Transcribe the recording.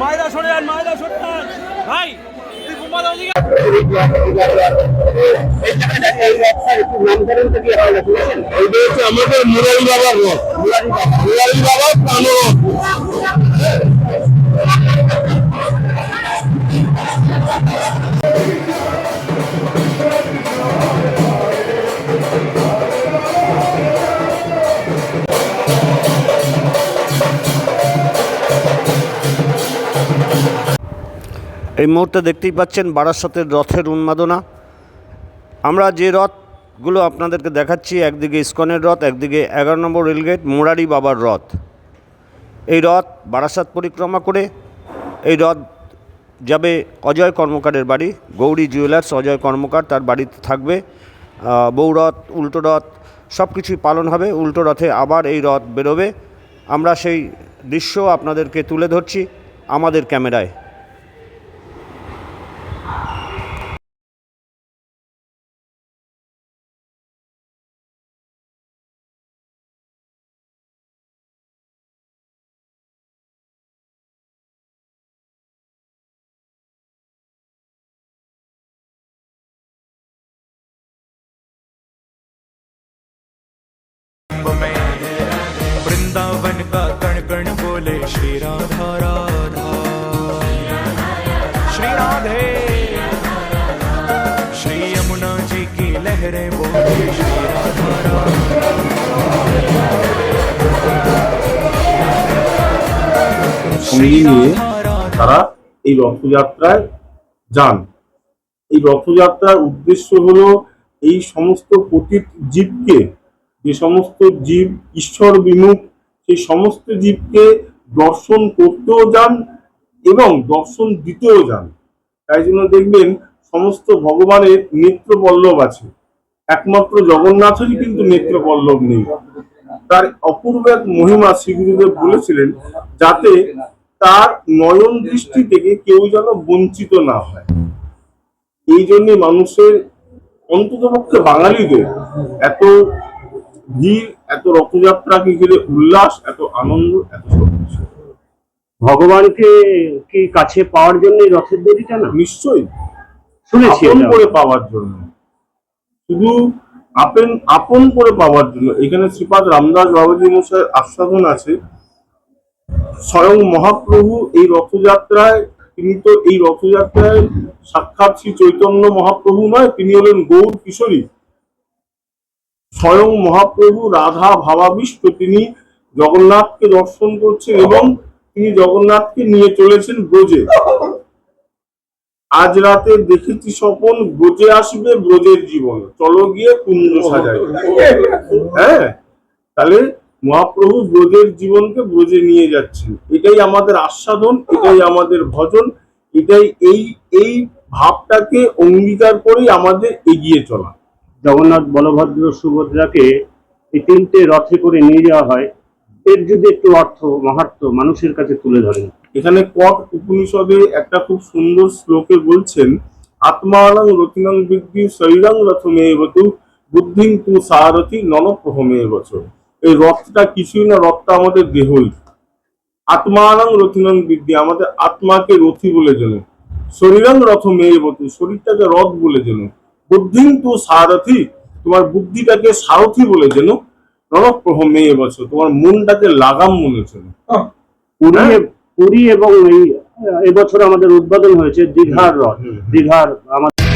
মায়েরা সরে যান মায়েরা সরে যান। ভাই তুই বোমা দাও আমাদের মুরারি রথ মুরারি বাবার প্রাণরথ এই মুহূর্তে দেখতেই পাচ্ছেন বারাসতের রথের উন্মাদনা। আমরা যে রথগুলো আপনাদেরকে দেখাচ্ছি, একদিকে ইস্কনের রথ, একদিকে এগারো নম্বর রেলগেট, মোরারি বাবার রথ। এই রথ বারাসাত পরিক্রমা করে, এই রথ যাবে অজয় কর্মকারের বাড়ি, গৌরী জুয়েলার্স, অজয় কর্মকার তার বাড়িতে থাকবে। বৌরথ উল্টো রথ সব কিছুই পালন হবে, উল্টো রথে আবার এই রথ বেরোবে। আমরা সেই দৃশ্য আপনাদেরকে তুলে ধরছি আমাদের ক্যামেরায়। वृंदावन का कण कण बोले श्री राधा राधा श्री राधे श्री यमुना जी की लहरें बोले श्री राधा राधा সঙ্গী নিয়ে তারা এই রথযাত্রায় যান এই রথযাত্রার উদ্দেশ্য হলো এই সমস্ত পতিত জীবকে যে সমস্ত জীব ঈশ্বর বিমুখ সেই সমস্ত জীবকে দর্শন করতেও যান এবং দর্শন দিতেও যান। তাই জন্য দেখবেন সমস্ত ভগবানের নেত্র পল্লব আছে। একমাত্র জগন্নাথেরই কিন্তু নেত্র পল্লব নেই। তার অপূর্ব এক মহিমা শ্রী গুরুদেব বলেছিলেন যাতে তার নয়ন দৃষ্টি থেকে কেউ যেন বঞ্চিত না হয়। এই জন্য মানুষের অন্ততপক্ষে বাঙালিদের এত ভিড় এত রথযাত্রাকে ঘিরে উল্লাস এত আনন্দ এত সবকিছু ভগবানকে কি কাছে পাওয়ার জন্য রথের দড়িটা না? নিশ্চয়ই। শুনেছি আপন করে পাওয়ার জন্য। শুধু আপন আপন করে পাওয়ার জন্য। এখানে শ্রীপাদ রামদাস বাবাজি মশাইয়ের আস্বাদন আছে। স্বয়ং মহাপ্রভু এই রথযাত্রায় তিনি তো এই রথযাত্রায় সাক্ষাৎ শ্রী চৈতন্য মহাপ্রভু নয় তিনি হলেন গৌর কিশোরী। স্বয়ং মহাপ্রভু রাধা ভাবাবিষ্ট তিনি জগন্নাথকে দর্শন করছেন এবং তিনি জগন্নাথকে নিয়ে চলেছেন ব্রজে। আজ রাতে দেখেছি স্বপন ব্রজে আসবে ব্রজের জীবন। চলো গিয়ে কুঞ্জ সাজাই। হ্যাঁ তাহলে মহাপ্রভু ব্রজের জীবনকে ব্রজে নিয়ে যাচ্ছেন। এটাই আমাদের আস্বাদন, এটাই আমাদের ভজন, এটাই এই এই ভাবটাকে অঙ্গীকার করেই আমাদের এগিয়ে চলা। জগন্নাথ বলভদ্র সুভদ্রাকে এই তিনটে রথে করে নিয়ে যাওয়া হয়। এর যদি একটু অর্থ মাহাত্ম মানুষের কাছে তুলে ধরেন। এখানে কট উপনিষদে একটা খুব সুন্দর শ্লোকে বলছেন, আত্মানাং রতিনাং বৃদ্ধি শরীরাং রথমেবতু বুদ্ধিং তু সারথি ননপ্রহমেবচ এই রথটা কিছুই না, রথটা আমাদের দেহই। আত্মানাং রথিনাং বৃদ্ধি, আমাদের আত্মাকে রথি বলে যেন শরীরাং রথমেবতু শরীরটাকে রথ বলে যেন বুদ্ধিং তু সারথি তোমার বুদ্ধিটাকে সারথি বলে যেন এবছর তোমার মনটাকে লাগাম মনে ছিল পুরী হ্যাঁ। পুরী এবং এই এবছর আমাদের উদ্বোধন হয়েছে দীঘার রথ। দীঘার আমাদের